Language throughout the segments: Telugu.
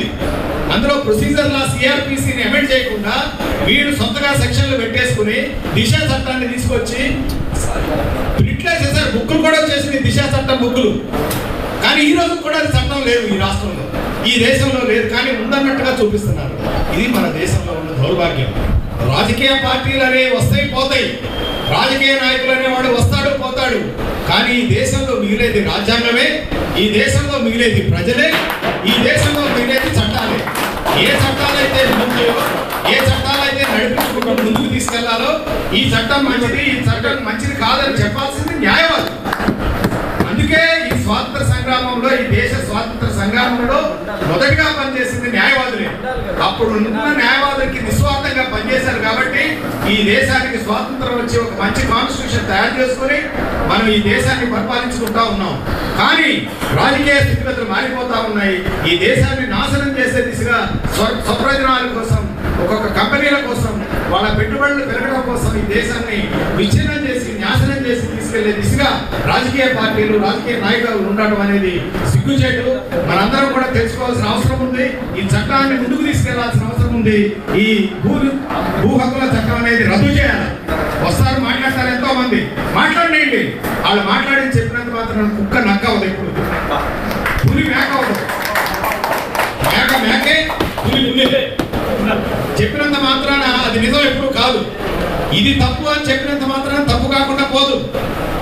ఉంది అందులో ప్రొసీజర్ లా సిఆర్పిసిని అమెండ్ చేయకుండా వీడు సొంతగా సెక్షన్లు పెట్టేసుకుని దిశ చట్టాన్ని తీసుకొచ్చి ప్రింట్లే చేశారు. బుక్కులు కూడా వచ్చేసింది దిశ చట్టం బుక్కులు. కానీ ఈ రోజు కూడా అది చట్టం లేదు ఈ రాష్ట్రంలో. ఈ దేశంలో లేదు. కానీ ఉందన్నట్టుగా చూపిస్తున్నారు. ఇది మన దేశంలో ఉన్న దౌర్భాగ్యం. రాజకీయ పార్టీలు అనేవి వస్తాయి పోతాయి. రాజకీయ నాయకులు అనేవాడు వస్తాడు పోతాడు. కానీ ఈ దేశంలో మిగిలేది రాజ్యాంగమే ఈ దేశంలో మిగిలేది ప్రజలే ఈ దేశంలో తీసుకెళ్ళాలో ఈ చట్టం మంచిది ఈ చట్టం మంచిది కాదని చెప్పాల్సింది న్యాయవాది. అందుకే ఈ స్వాతంత్ర సంగ్రామంలో ఈ దేశ స్వాతంత్ర సంగ్రామంలో మొదటిగా పనిచేసింది న్యాయవాదులే. అప్పుడు ఉన్న న్యాయవాదులకి నిస్వార్థంగా పనిచేశారు కాబట్టి ఈ దేశానికి స్వాతంత్రం వచ్చి ఒక మంచి కాన్స్టిట్యూషన్ తయారు చేసుకొని మనం ఈ దేశాన్ని పరిపాలించుకుంటా ఉన్నాం. కానీ రాజకీయ స్థితిగతులు మారిపోతా ఉన్నాయి. ఈ దేశాన్ని నాశనం చేసే దిశగా స్వప్రయోజనాల కోసం వాళ్ళ పెట్టుబడులు పెరగడం కోసం ఈ దేశాన్ని విచ్ఛిన్నం చేసి నాశనం చేసి తీసుకెళ్ళే దిశగా రాజకీయ పార్టీలు రాజకీయ నాయకులు ఉండడం అనేది సిగ్గుచేటు. మనందరం కూడా తెలుసుకోవాల్సిన అవసరం ఉంది. ఈ చట్టాన్ని ముందుకు తీసుకెళ్ళాల్సిన అవసరం ఉంది. ఈ భూ భూ హక్కుల చట్టం అనేది రద్దు చేయాలి. వస్తారు మాట్లాడతారు ఎంతో మంది మాట్లాడండి. వాళ్ళు మాట్లాడి చెప్పినంత మాత్రం ఇది తప్పు అని చెప్పినంత మాత్రం తప్పు కాకుండా పోదు.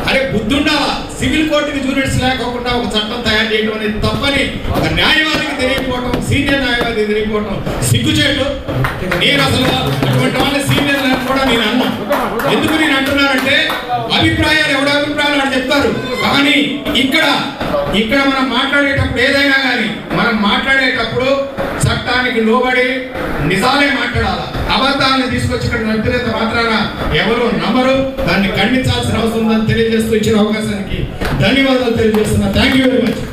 అరే బుద్ధుండాలా సివిల్ కోర్టుకి జూనియర్స్ లేకోకుండా ఒక చట్టం తయారు చేయడం అనేది తప్పని ఒక న్యాయవాదికి తెలియకపోవటం సీనియర్ న్యాయవాదికి తెలియకపోవటం సిగ్గుచేటు. నేను అసలు అటువంటి వాళ్ళ సీనియర్ కూడా నేను అన్నా. ఎందుకు నేను అంటున్నానంటే అభిప్రాయాలు ఎవడ అభిప్రాయాలు అని చెప్తారు. కానీ ఇక్కడ ఇక్కడ మనం మాట్లాడేటప్పుడు ఏదైనా కానీ మనం మాట్లాడేటప్పుడు చట్టానికి లోబడి నిజాలే మాట్లాడాలి? అబద్ధాలను తీసుకొచ్చి ఇక్కడ నడిపినంత మాత్రాన ఎవరు నమ్మరు? దాన్ని ఖండించాల్సిన అవసరం ఉందని తెలియజేస్తూ ఇచ్చిన అవకాశానికి ధన్యవాదాలు తెలియజేస్తున్నా. Thank you very much